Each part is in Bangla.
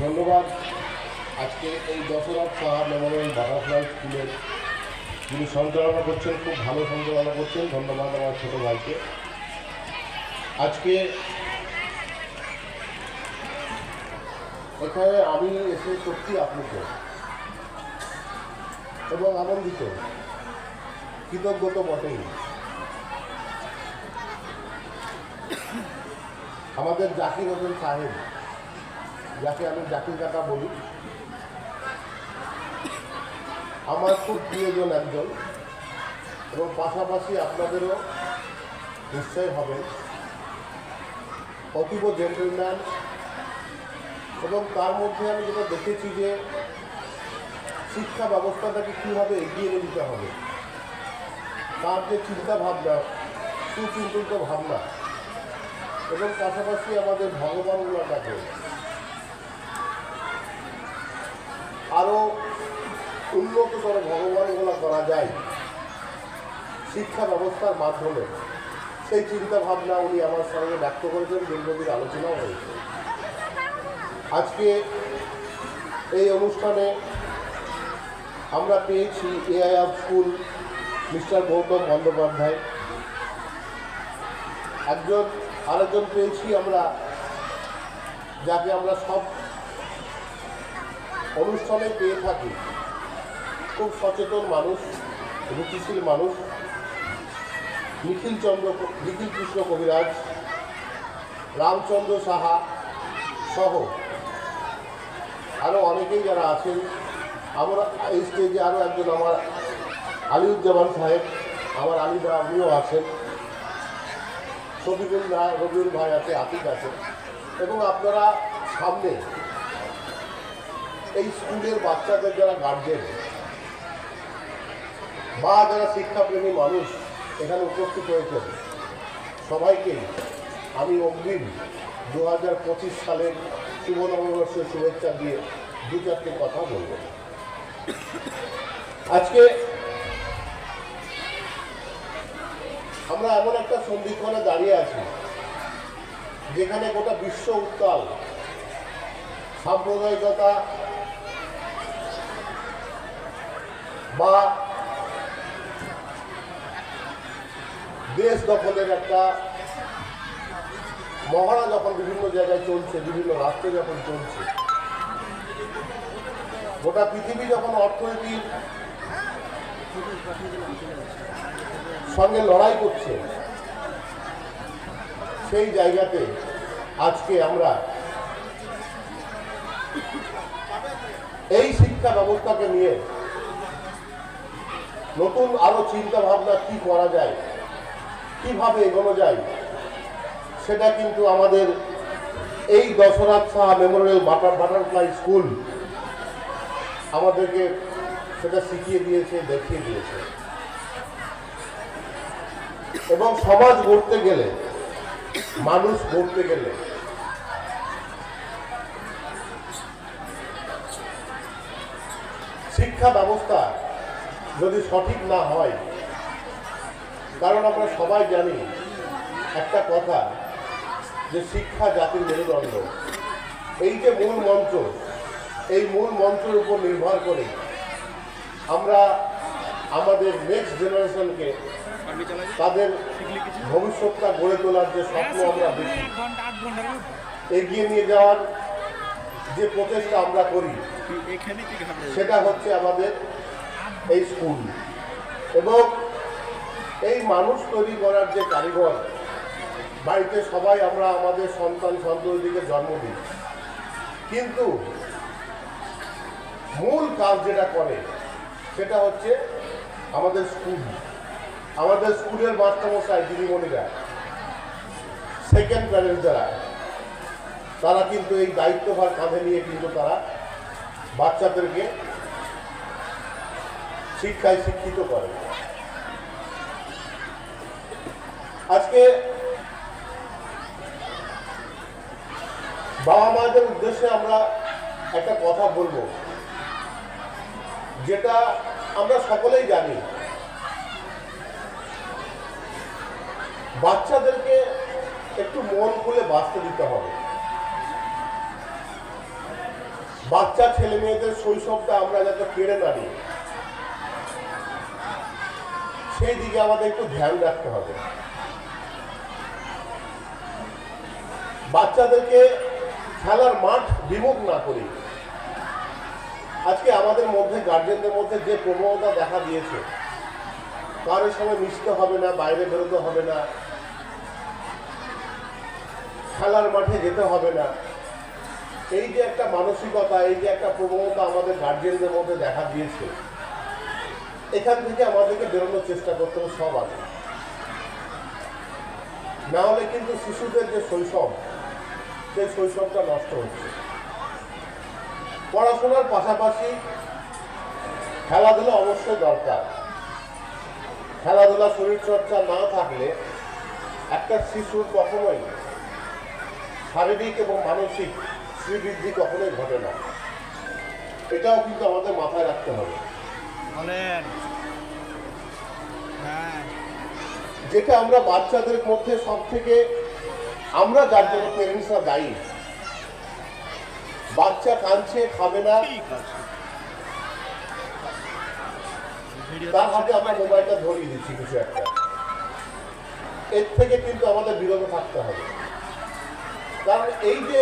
ধন্যবাদ। আজকে এই দশরথ সাহা মেমোরিয়াল বাটারফ্লাই স্কুলের যিনি সঞ্চালনা করছেন, খুব ভালো সঞ্চালনা করছেন। ধন্যবাদ আমার ছোটো ভাইকে। আজকে এখানে আমি এসে সত্যি আপ্লুত এবং আনন্দিত। কৃতজ্ঞ তো বটেই। আমাদের জাকির হোসেন সাহেব, যাকে আমি জাকির কাকা বলি, আমার খুব প্রিয়জন একজন এবং পাশাপাশি আপনাদেরও নিশ্চয় হবে। অতীব জেন্টেলম্যান এবং তার মধ্যে আমি যেটা দেখেছি যে শিক্ষা ব্যবস্থাটাকে কীভাবে এগিয়ে নিয়ে যেতে হবে, তার যে চিন্তাভাবনা, সুচিন্তিত ভাবনা এবং পাশাপাশি আমাদের ভগবান ভগবানগুলোটাকে আরও উন্নততর ভগবানগুলো করা যায় শিক্ষা ব্যবস্থার মাধ্যমে। সেই চিন্তা ভাবনা উনি আমার সঙ্গে ব্যক্ত করেছেন দীর্ঘদিন আলোচনাও হয়েছে। আজকে এই অনুষ্ঠানে আমরা পেয়েছি AI AIR school mister Gautam Bandyopadhyay. একজন আরেকজন পেয়েছি আমরা, যাকে আমরা সব অনুষ্ঠানে পেয়ে থাকি। খুব সচেতন মানুষ, রুচিশীল মানুষ। নিখিল চন্দ্র নিখিল কৃষ্ণ কবিরাজ রামচন্দ্র সাহা সহ আরও অনেকেই যারা আছেন। আমরা এই স্টেজে আরও একজন আমার আলিউজ্জামান সাহেব, আমার আলিদা আপনিও আছেন। শফিকুল রায় রবিউল ভাই আছে, আতিক আছে। এবং আপনারা সামনে এই স্কুলের বাচ্চাদের যারা গার্জেন বা যারা শিক্ষাপ্রেমী মানুষ, এখানে উপস্থিত হয়েছেন। সবাইকে আমি অগ্রিম দু হাজার পঁচিশ সালের শুভ নববর্ষের শুভেচ্ছা দিয়ে দু চারটে কথা বলব। আজকে আমরা এমন একটা সন্ধিক্ষণে দাঁড়িয়ে আছি, যেখানে গোটা বিশ্ব উত্তাল, সাম্প্রদায়িকতা বা দেশ দখলের একটা মহড়া যখন বিভিন্ন জায়গায় চলছে, বিভিন্ন রাষ্ট্রে যখন চলছে, গোটা পৃথিবী যখন অর্থনীতির সঙ্গে লড়াই করছে। সেই জায়গাতে আজকে আমরা এই শিক্ষা ব্যবস্থাকে নিয়ে নতুন আরও চিন্তা ভাবনা কি করা যায়, কীভাবে এগোনো যায়, সেটা কিন্তু আমাদের এই Dasharath Saha memorial butter, butterfly school আমাদেরকে সেটা শিখিয়ে দিয়েছে, দেখিয়ে দিয়েছে। এবং সমাজ গড়তে গেলে, মানুষ গড়তে গেলে, শিক্ষা ব্যবস্থা যদি সঠিক না হয়, কারণ আমরা সবাই জানি একটা কথা যে শিক্ষা জাতির মেরুদণ্ড। এই যে মূল মন্ত্র এই মূল মন্ত্রের উপর নির্ভর করে আমরা আমাদের নেক্সট জেনারেশনকে তাদের ভবিষ্যৎটা গড়ে তোলার যে স্বপ্ন আমরা এগিয়ে নিয়ে যাওয়ার যে প্রচেষ্টা আমরা করি, সেটা হচ্ছে আমাদের এই স্কুল। এবং এই মানুষ তৈরি করার যে কারিগর, বাড়িতে সবাই আমরা আমাদের সন্তান সন্ততিকে জন্ম দিই। কিন্তু মূল কাজ যেটা করে, সেটা হচ্ছে আমাদের স্কুল। আমাদের স্কুলের মাস্টারমশাই দিদিমণিরা সেকেন্ড প্যারেন্ট যারা, তারা কিন্তু এই দায়িত্বভার কাঁধে নিয়ে কিন্তু তারা বাচ্চাদেরকে শিক্ষায় শিক্ষিত করে। আজকে বাবা মাদের উদ্দেশ্যে আমরা একটা কথা বলব, যেটা আমরা সকলেই জানি। বাচ্চাদেরকে একটু মন খুলে বাঁচতে দিতে হবে। বাচ্চা, ছেলে মেয়েদের শৈশবটা আমরা যাতে কেড়ে না নিই, সেই দিকে আমাদের একটু ধ্যান রাখতে হবে। বাচ্চাদেরকে খেলার মাঠ বিমুখ না করি। আজকে আমাদের মধ্যে গার্জেনদের মধ্যে যে প্রবণতা দেখা দিয়েছে, কারোর সঙ্গে মিশতে হবে না, বাইরে বেরোতে হবে না। খেলার মাঠে যেতে হবে না। এই যে একটা মানসিকতা, এই যে একটা প্রবণতা আমাদের গার্জেনদের মধ্যে দেখা দিয়েছে, এখান থেকে আমাদেরকে বেরোনোর চেষ্টা করতে হবে সব আগে। না হলে কিন্তু শিশুদের যে শৈশব, সেই শৈশবটা নষ্ট হচ্ছে। পড়াশোনার পাশাপাশি খেলাধুলা অবশ্যই দরকার। খেলাধুলা শরীরচর্চা না থাকলে একটা শিশুর কখনোই শারীরিক এবং মানসিক শ্রীবৃদ্ধি কখনোই ঘটে না। এটাও কিন্তু আমাদের মাথায় রাখতে হবে। হ্যাঁ। যেটা আমরা বাচ্চাদের মধ্যে সব থেকে আমরা যার জন্য পেরেন্টসরা দায়ী বাচ্চা কাঁদছে খাবে না তার হাতে আমরা মোবাইলটা ধরিয়ে দিচ্ছি কিছু একটা। এর থেকে কিন্তু আমাদের বিরত থাকতে হবে। কারণ এই যে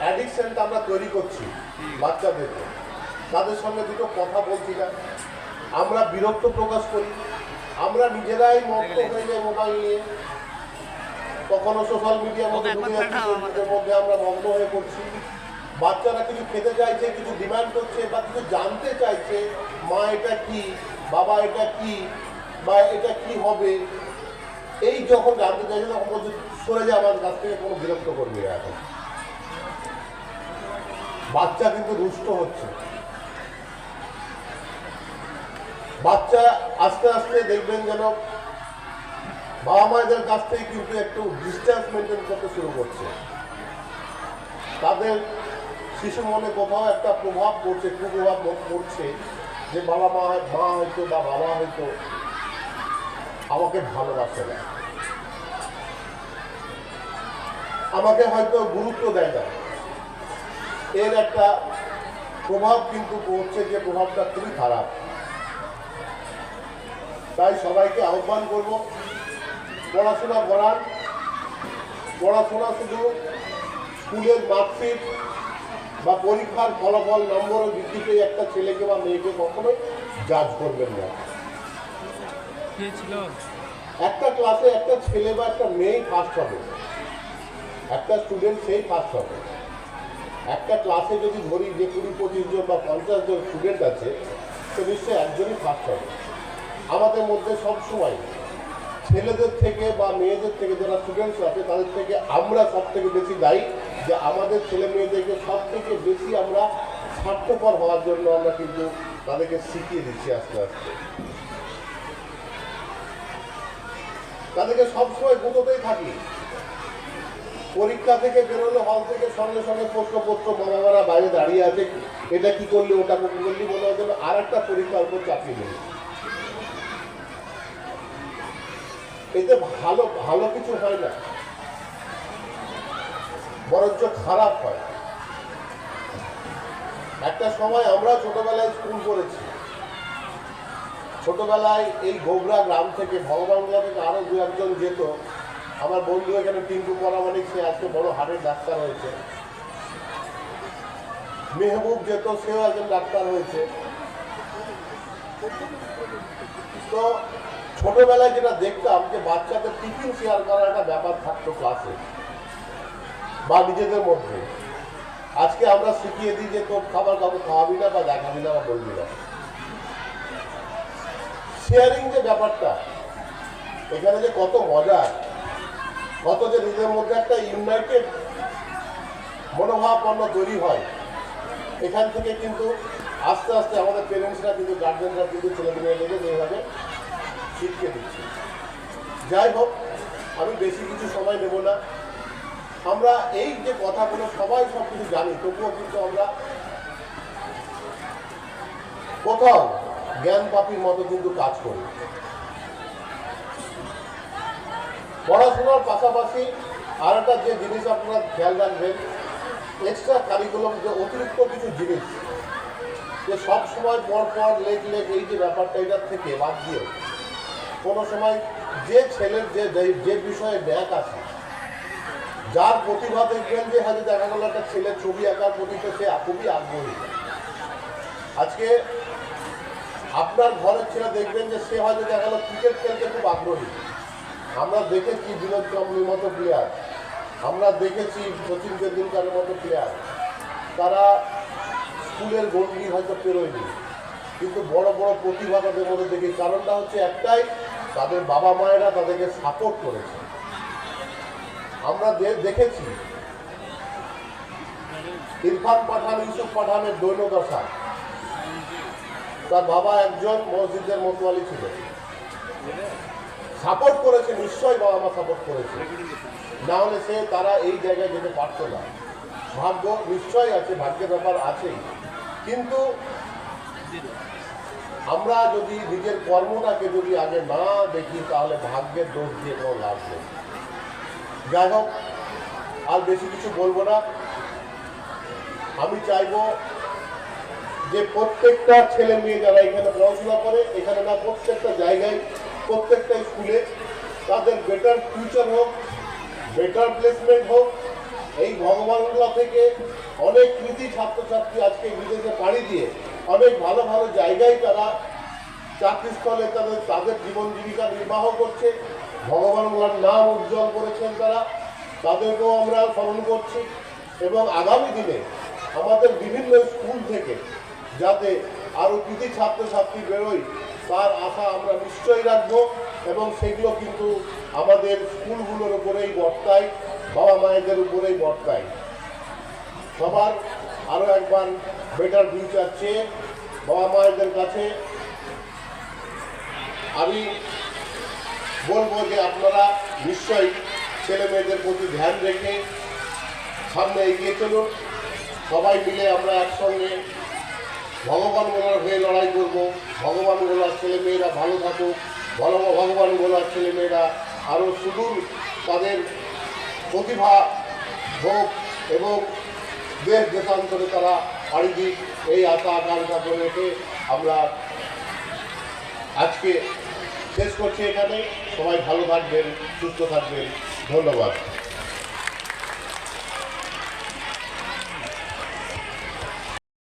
অ্যাডিকশনটা আমরা তৈরি করছি বাচ্চাদেরকে তাদের সঙ্গে দুটো কথা বলছি না। আমরা বিরক্ত প্রকাশ করি। আমরা নিজেরাই মত্ত হয়ে যাই মোবাইল নিয়ে। কখনো সোশ্যাল মিডিয়ার মধ্যে মধ্যে আমরা মগ্ন হয়ে পড়ছি। বাচ্চারা কিছু খেতে চাইছে কিছু ডিমান্ড করছে বা কিছু জানতে চাইছে মা এটা কি? বাবা এটা কি? বা এটা কি হবে? এই যখন জানতে চাইছে তখন বলছে, সরে যা আমার কাছ থেকে, কোনো বিরক্ত করবি না এখন। বাচ্চা কিন্তু রুষ্ট হচ্ছে। বাচ্চা আস্তে আস্তে দেখবেন যেন বাবা মায়েদের কাছ থেকে কিন্তু একটু ডিস্টেন্স মেনটেন করতে শুরু করছে। তাদের শিশু মনে কোথাও একটা প্রভাব পড়ছে, কুপ্রভাব পড়ছে যে বাবা মা মা হয়তো বা বাবা হয়তো আমাকে ভালোবাসে না। আমাকে হয়তো গুরুত্ব দেয় না। এর একটা প্রভাব কিন্তু পড়ছে যে প্রভাবটা খুবই খারাপ। তাই সবাইকে আহ্বান করব, পড়াশোনা করার। পড়াশোনা শুধু স্কুলের মার্কশিট বা পরীক্ষার ফলাফল নম্বরের ভিত্তিতে একটা ছেলেকে বা মেয়েকে কখনোই জাজ করবেন না। একটা ক্লাসে একটা ছেলে বা একটা মেয়ে ফার্স্ট হবে। একটা স্টুডেন্ট সেই ফার্স্ট হবে। একটা ক্লাসে যদি ধরি যে কুড়ি, পঁচিশ জন বা পঞ্চাশ জন স্টুডেন্ট আছে, তো নিশ্চয়ই একজনই ফার্স্ট হবে। আমাদের মধ্যে সব সময় ছেলেদের থেকে বা মেয়েদের থেকে যারা স্টুডেন্টস আছে, তাদের থেকে আমরা সব থেকে বেশি দায়ী যে আমাদের ছেলে মেয়েদেরকে সব থেকে বেশি আমরা স্বার্থপর হওয়ার জন্য আমরা কিন্তু তাদেরকে শিখিয়ে দিচ্ছি আস্তে আস্তে। তাদেরকে সবসময় গুঁতোতেই থাকি। পরীক্ষা থেকে বেরোলে হল থেকে সঙ্গে সঙ্গে প্রশ্নপত্র বাবারা বাইরে দাঁড়িয়ে আছে। এটা কি করলি, ওটা কি করলি হয় যেন আর একটা পরীক্ষার উপর চাপিয়ে নেই এতে ভালো ভালো কিছু হয় না। বরঞ্চ খারাপ হয়। একটা সময় আমরা ছোটবেলায় স্কুল করেছি। ছোটবেলায় এই গোবরা গ্রাম থেকে ভগবানগোলা থেকে আরও দু একজন যেত। আমার বন্ধু এখানে টিঙ্কু পরামানিক, সে আজকে বড় হার্টের ডাক্তার হয়েছে। মেহবুব যেত, সেও একজন ডাক্তার হয়েছে। তো ছোটবেলায় যেটা দেখতাম যে বাচ্চাদের টিফিন শেয়ার করার একটা ব্যাপার থাকতো ক্লাসে বা নিজেদের মধ্যে। আজকে আমরা শিখিয়ে দিই যে তোর খাবার কাউকে খাওয়াবি না বা দেখাবি না বা বলবি না। শেয়ারিং যে ব্যাপারটা, এখানে যে কত মজার কত যে নিজের মধ্যে একটা ইউনাইটেড মনোভাবপন্ন তৈরি হয়, এখান থেকে কিন্তু আস্তে আস্তে আমাদের পেরেন্টসরা কিন্তু গার্জেনরা কিন্তু ছেলে মেয়েদেরকে এইভাবে শিখিয়ে দিচ্ছে। যাই হোক, আমি বেশি কিছু সময় নেব না। আমরা এই যে কথাগুলো সবাই সব কিছু জানি, তবুও কিন্তু আমরা কোথাও জ্ঞান পাপির মতো কিন্তু কাজ করি। পড়াশোনার পাশাপাশি আর একটা যে জিনিস আপনারা খেয়াল রাখবেন এক্সট্রা কারিকুলাম যে অতিরিক্ত কিছু জিনিস, যে সব সময় পর পর লেখ এই যে ব্যাপারটা, এটার থেকে বাদ দিয়ে কোনো সময় যে ছেলের যে যে- বিষয়ে ব্যাক আছে, যার প্রতিভা দেখবেন যে হয়তো দেখা গেল একটা ছেলের ছবি আঁকার প্রতি সে খুবই আগ্রহী। আজকে আপনার ঘরের ছেলে দেখবেন যে সে হয়তো দেখা গেল ক্রিকেট খেলতে খুব আগ্রহী। আমরা দেখেছি বিনোদ কাম্বলির মতো প্লেয়ার আমরা দেখেছি সচিন তেন্ডুলকারের মতো প্লেয়ার তারা স্কুলের গণ্ডি হয়তো পেরোয়নি। কিন্তু বড় বড় প্রতিভা তাদের মধ্যে দেখি কারণটা হচ্ছে একটাই, তাদের বাবা মায়েরা তাদেরকে সাপোর্ট করেছে। আমরা দেখেছি। ইরফান পাঠান, ইউসুফ পাঠানের দৈনদশা। তার বাবা একজন মসজিদের মতোয়ালি ছিল। সাপোর্ট করেছে, নিশ্চয়ই বাবা মা সাপোর্ট করেছে। না হলে সে, তারা এই জায়গায় যেতে পারত না। ভাগ্য নিশ্চয়ই আছে, ভাগ্যের ব্যাপার আছেই। কিন্তু আমরা যদি নিজের কর্মটাকে যদি আগে না দেখি, তাহলে ভাগ্যের দোষ দিয়ে কোনো লাভ নেই। যাই হোক, আর বেশি কিছু বলব না। আমি চাইব যে প্রত্যেকটা ছেলে মেয়ে যারা এখানে পড়াশোনা করে, এখানে না প্রত্যেকটা জায়গায়, প্রত্যেকটা স্কুলে তাদের বেটার ফিউচার হোক বেটার প্লেসমেন্ট হোক। এই ভগবানগুলা থেকে অনেক কৃতি ছাত্রছাত্রী আজকে বিদেশে পাড়ি দিয়ে অনেক ভালো ভালো জায়গায় তারা চাকরিস্থলে তাদের তাদের জীবন জীবিকা নির্বাহ করছে। ভগবানগুলার নাম উজ্জ্বল করেছেন তারা। তাদেরকেও আমরা স্মরণ করছি। এবং আগামী দিনে আমাদের বিভিন্ন স্কুল থেকে যাতে আরও কৃতি ছাত্রছাত্রী বেরোয়, তার আশা আমরা নিশ্চয়ই রাখব এবং সেগুলো কিন্তু আমাদের স্কুলগুলোর উপরেই বর্তায় বাবা মায়েদের উপরেই বর্তায় সবার আরও একবার বেটার ফিউচার চেয়ে বাবা মায়েদের কাছে আমি বলব যে আপনারা নিশ্চয়ই ছেলে মেয়েদের প্রতি ধ্যান রেখে সামনে এগিয়ে চলুন। সবাই মিলে আমরা একসঙ্গে ভগবান গোলার হয়ে লড়াই করব, ভগবান গোলার ছেলে মেয়েরা ভালো থাকুক ভালো ভগবান গোলার ছেলে মেয়েরা আরও সুদূর তাদের প্রতিভা হোক এবং দেশ, দেশান্তরে তারা পাড়ি দিক, এই আশা, আকাঙ্ক্ষা করে রেখে আমরা আজকে শেষ করছি এখানে। সবাই ভালো থাকবেন, সুস্থ থাকবেন। ধন্যবাদ।